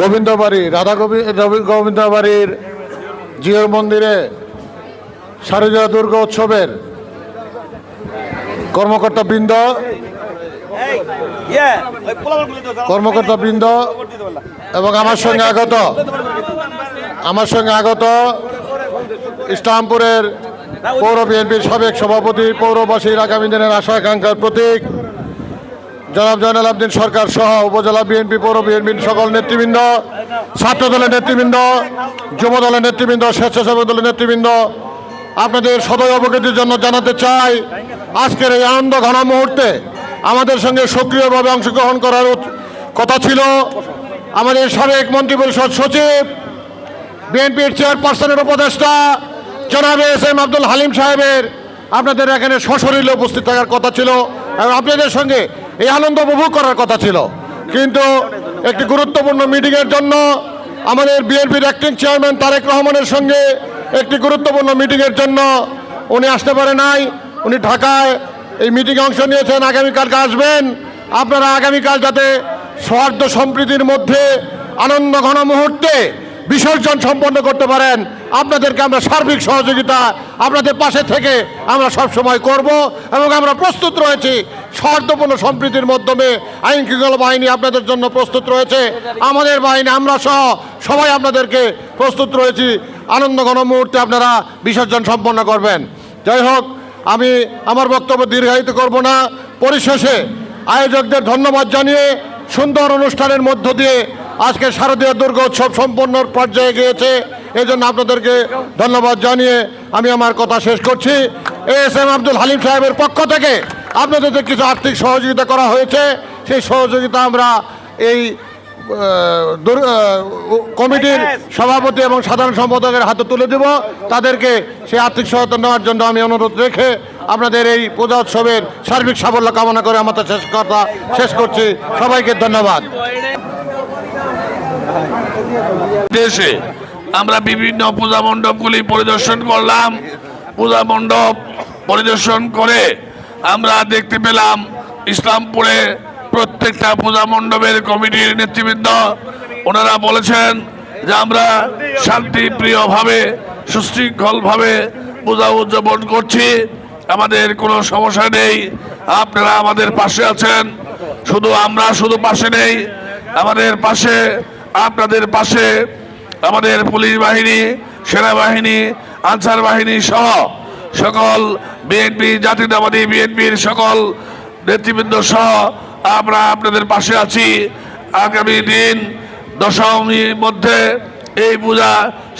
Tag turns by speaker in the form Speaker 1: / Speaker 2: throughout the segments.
Speaker 1: গোবিন্দবাড়ি, রাধা গোবিন্দবাড়ির জিও মন্দিরে শারদীয় দুর্গা উৎসবের কর্মকর্তা বৃন্দ কর্মকর্তা বৃন্দ এবং আমার সঙ্গে আগত, আমার সঙ্গে আগত ইসলামপুরের পৌর বিএনপির সাবেক সভাপতি, পৌরবাসীর আগামী দিনের আশা আকাঙ্ক্ষার প্রতীক জনাব জয়নাল আবদিন সরকার সহ উপজেলা বিএনপি, পৌর বিএনপির সকল নেতৃবৃন্দ, ছাত্র দলের নেতৃবৃন্দ, যুব দলের নেতৃবৃন্দ, স্বেচ্ছাসেবক দলের নেতৃবৃন্দ, আপনাদের সদয় অবগতির জন্য জানাতে চাই, আজকের এই আনন্দ ঘন মুহূর্তে আমাদের সঙ্গে সক্রিয়ভাবে অংশগ্রহণ করার কথা ছিল আমাদের সাবেক মন্ত্রিপরিষদ সচিব, বিএনপির চেয়ারপারসনের উপদেষ্টা জনাব এস এম আব্দুল হালিম সাহেবের, আপনাদের এখানে সশরীরে উপস্থিত থাকার কথা ছিল। এবং আপনাদের সঙ্গে এই আনন্দ উপভোগ করার কথা ছিল। কিন্তু একটি গুরুত্বপূর্ণ মিটিংয়ের জন্য আমাদের বিএনপির অ্যাক্টিং চেয়ারম্যান তারেক রহমানের সঙ্গে একটি গুরুত্বপূর্ণ মিটিংয়ের জন্য উনি আসতে পারে নাই। উনি ঢাকায় এই মিটিংয়ে অংশ নিয়েছেন। আগামীকালকে আসবেন। আপনারা আগামীকাল যাতে সৌহার্দ্য সম্প্রীতির মধ্যে আনন্দ ঘন মুহূর্তে বিসর্জন সম্পন্ন করতে পারেন, আপনাদেরকে আমরা সার্বিক সহযোগিতা আপনাদের পাশে থেকে আমরা সব সময় করব এবং আমরা প্রস্তুত রয়েছি সৌহার্দ্যপূর্ণ সম্প্রীতির মাধ্যমে আইন শৃঙ্খলা বাহিনী আপনাদের জন্য প্রস্তুত রয়েছে। আমাদের বাহিনী, আমরা সহ সবাই আপনাদেরকে প্রস্তুত রয়েছি। আনন্দ ঘন মুহূর্তে আপনারা বিসর্জন সম্পন্ন করবেন। যাই হোক, আমি আমার বক্তব্য দীর্ঘায়িত করব না। পরিশেষে আয়োজকদের ধন্যবাদ জানিয়ে সুন্দর অনুষ্ঠানের মধ্য দিয়ে আজকে শারদীয় দুর্গা উৎসব সম্পন্ন পর্যায়ে গিয়েছে। এই জন্য আপনাদেরকে ধন্যবাদ জানিয়ে আমি আমার কথা শেষ করছি। এস এম আব্দুল হালিম সাহেবের পক্ষ থেকে আপনাদের যে কিছু আর্থিক সহযোগিতা করা হয়েছে সেই সহযোগিতা আমরা এই কমিটির সভাপতি এবং সাধারণ সম্পাদকের হাতে তুলে দেব। তাদেরকে সেই আর্থিক সহায়তা নেওয়ার জন্য আমি অনুরোধ রেখে আপনাদের এই পূজা উৎসবের সার্বিক সাফল্য কামনা করে আমার শেষ কথা শেষ করছি। সবাইকে ধন্যবাদ।
Speaker 2: দেশে আমরা বিভিন্ন পূজা মণ্ডপগুলি পরিদর্শন করলাম। পূজা মণ্ডপ পরিদর্শন করে আমরা দেখতে পেলাম ইসলামপুরে প্রত্যেকটা পূজা মণ্ডপের কমিটির নেতৃবৃন্দ। ওনারা বলেছেন যে আমরা শান্তিপ্রিয়ভাবে, সুশৃঙ্খলভাবে পূজা উদযাপন করছি। আমাদের কোনো সমস্যা নেই। আপনারা আমাদের পাশে আছেন। শুধু আমরা শুধু পাশে নেই। আমাদের পাশে, আপনাদের পাশে আমাদের পুলিশ বাহিনী, সেনাবাহিনী, আনসার বাহিনী সহ সকল বিএনপি, জাতীয়তাবাদী বিএনপির সকল নেতৃবৃন্দ সহ আমরা আপনাদের পাশে আছি। আগামী দিন দশমীর মধ্যে এই পূজা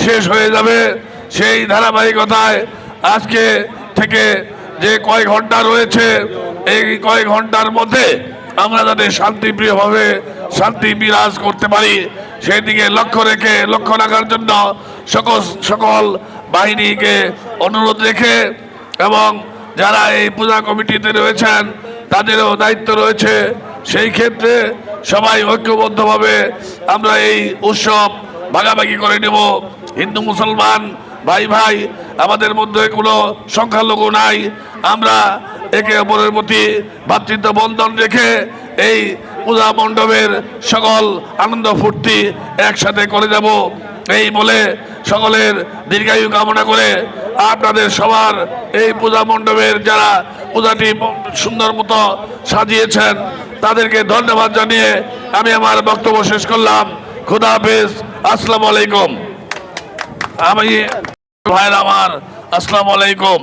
Speaker 2: শেষ হয়ে যাবে। সেই ধারাবাহিকতায় আজকে থেকে যে কয়েক ঘণ্টা রয়েছে, এই কয়েক ঘণ্টার মধ্যে আমরা যাতে শান্তিপ্রিয়ভাবে শান্তি বিরাজ করতে পারি, সেই দিকে লক্ষ্য রেখে, লক্ষ্য রাখার জন্য সকল সকল বাহিনীকে অনুরোধ রেখে এবং যারা এই পূজা কমিটিতে রয়েছেন, তাদেরও দায়িত্ব রয়েছে। সেই ক্ষেত্রে সবাই ঐক্যবদ্ধভাবে আমরা এই উৎসব ভাগাভাগি করে নেব। হিন্দু, মুসলমান, ভাই ভাই, আমাদের মধ্যে কোনো সংখ্যালঘু নাই। আমরা একে অপরের প্রতি ভ্রাতৃত্ব বন্ধন রেখে এই পূজা মণ্ডপের সকল আনন্দ ফুর্তি একসাথে করে যাব এই বলে সকলের দীর্ঘায়ু কামনা করে আপনাদের সবার এই পূজা মণ্ডপের যারা পূজাটি সুন্দর মতো সাজিয়েছেন, তাদেরকে ধন্যবাদ জানিয়ে আমি আমার বক্তব্য শেষ করলাম। খুদা হাফিজ, আসসালামু আলাইকুম। আমি ভাইয়ের আমার, আসসালামু আলাইকুম।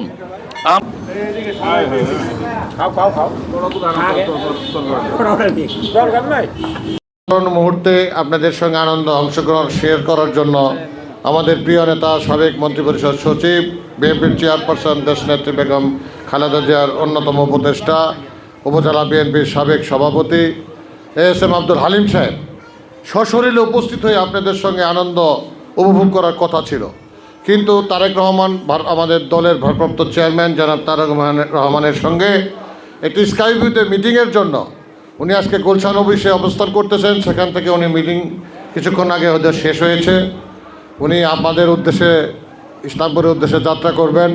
Speaker 1: মুহূর্তে আপনাদের সঙ্গে আনন্দ অংশগ্রহণ শেয়ার করার জন্য আমাদের প্রিয় নেতা, সাবেক মন্ত্রিপরিষদ সচিব বিএনপির চেয়ারপারসন দেশনেত্রী বেগম খালেদা জিয়ার অন্যতম উপদেষ্টা, উপজেলা বিএনপির সাবেক সভাপতি এস এম আব্দুল হালিম সাহেব। সশরীরে উপস্থিত হয়ে আপনাদের সঙ্গে আনন্দ উপভোগ করার কথা ছিল। কিন্তু তারেক রহমান আমাদের দলের ভারপ্রাপ্ত চেয়ারম্যান জনাব তারেক রহমানের- সঙ্গে একটি স্কাইভিউতে মিটিংয়ের জন্য উনি আজকে গুলশান অফিসে অবস্থান করতেছেন। সেখান থেকে উনি মিটিং কিছুক্ষণ আগে ওদের শেষ হয়েছে। উনি আমাদের উদ্দেশ্যে ইসলামপুরের উদ্দেশ্যে যাত্রা করবেন।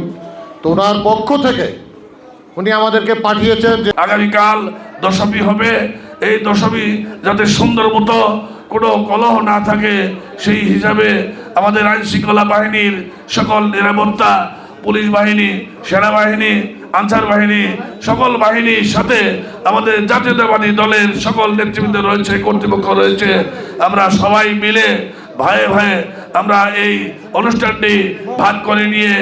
Speaker 1: তো ওনার পক্ষ থেকে উনি আমাদেরকে পাঠিয়েছেন যে
Speaker 2: আগামীকাল দশমী হবে। এই দশমী যাতে সুন্দর মতো কোনো কলহ না থাকে, সেই হিসাবে আমাদের আইন শৃঙ্খলা বাহিনীর সকল নিরাপত্তা, পুলিশ বাহিনী, সেনাবাহিনী, আনসার বাহিনী, সকল বাহিনীর সাথে আমাদের জাতীয়তাবাদী দলের সকল নেতৃবৃন্দ রয়েছে, কর্তৃপক্ষ রয়েছে। আমরা সবাই মিলে ভাইয়ে ভাইয়ে আমরা এই অনুষ্ঠানটি ভাগ করে নিয়ে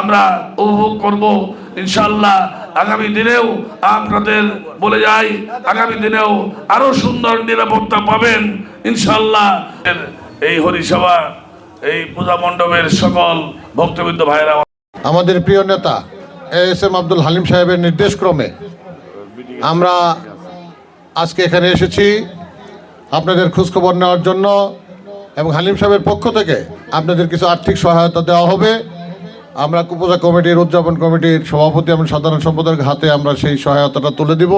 Speaker 2: আমরা উপভোগ করব। ইনশাল্লাহ আগামী দিনেও আপনাদের বলে যাই, আগামী দিনেও আরও সুন্দর নিরাপত্তা পাবেন। ইনশাল্লাহ এই হরিসভা, এই পূজা মণ্ডপের সকল ভক্তবৃন্দ ভাইয়েরা
Speaker 1: আমাদের প্রিয় নেতা এস এম আব্দুল হালিম সাহেবের নির্দেশক্রমে আমরা আজকে এখানে এসেছি। আপনাদের খোঁজখবর নেওয়ার জন্য এবং হালিম সাহেবের পক্ষ থেকে আপনাদের কিছু আর্থিক সহায়তা দেওয়া হবে। আমরা কুপজা কমিটির উদযাপন কমিটির সভাপতি এবং সাধারণ সম্পাদকের হাতে আমরা সেই সহায়তাটা তুলে দিব।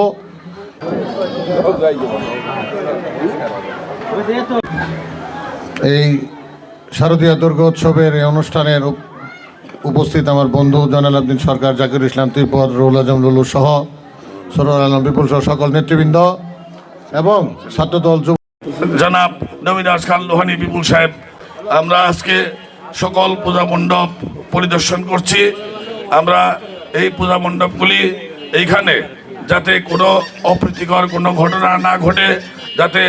Speaker 1: এই শারদীয় দুর্গোৎসবের এই অনুষ্ঠানের উপস্থিত আমার বন্ধু জনাল আবদিন সরকার, জাকির ইসলাম ত্রিপদ রুল আজম, লুলু সহ সরোয়ার আলম, বিপুল সহ সকল নেতৃবৃন্দ এবং ছাত্রদল
Speaker 2: জনাব নবীদাস খান লোহানি বিপুল সাহেব, আমরা আজকে সকল পূজা মণ্ডপ পরিদর্শন করছি। আমরা এই পূজা মণ্ডপগুলি এইখানে যাতে কোনো অপ্রীতিকর কোনো ঘটনা না ঘটে, যাতে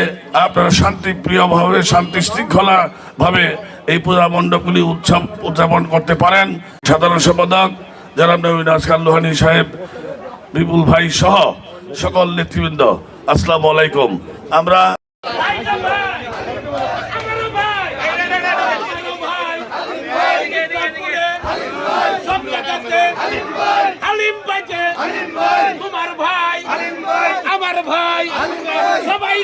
Speaker 2: আপনারা শান্তিপ্রিয়ভাবে শান্তি শৃঙ্খলাভাবে এই পূজা মণ্ডপগুলি উৎসব উদযাপন করতে পারেন। সাধারণ সম্পাদক জনাব নবীদাস খান লোহানি সাহেব, বিপুল ভাই সহ সকল নেতৃবৃন্দ, আসসালামু আলাইকুম। আমরা
Speaker 3: হালিম ভাইকে তোমার ভাই আমার ভাই। সবাই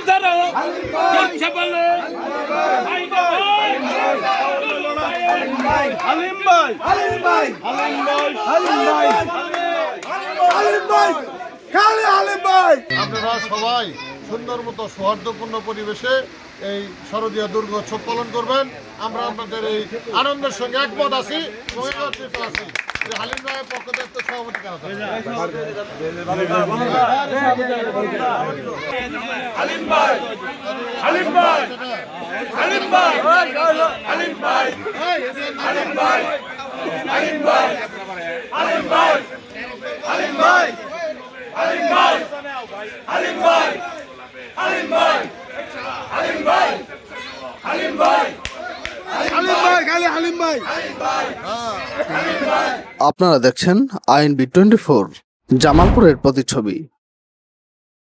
Speaker 1: আপনারা সবাই সুন্দর মতো সৌহার্দ্যপূর্ণ পরিবেশে এই শারদীয় দুর্গোৎসব পালন করবেন। আমরা আপনাদের এই আনন্দের সঙ্গে একমত আছি আছি। হালিম রায়ের পক্ষ থেকে তো সভাপতি থাকবে।
Speaker 3: হালিম ভাই হালিম ভাই হালিম ভাই
Speaker 4: আপনারা দেখছেন আইএনবি টোয়েন্টি ফোর জামালপুরের প্রতিচ্ছবি।